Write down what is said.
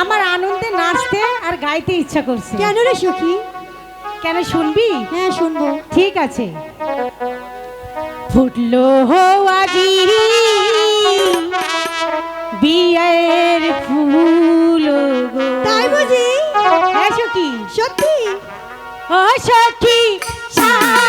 আমার আনন্দে নাচতে আর গাইতে ইচ্ছা করছে। কেন রে সখী? কেন শুনবি? হ্যাঁ শুনব। ঠিক আছে। ফুটলো আজি বিয়ের সখী ও সখী সাহারা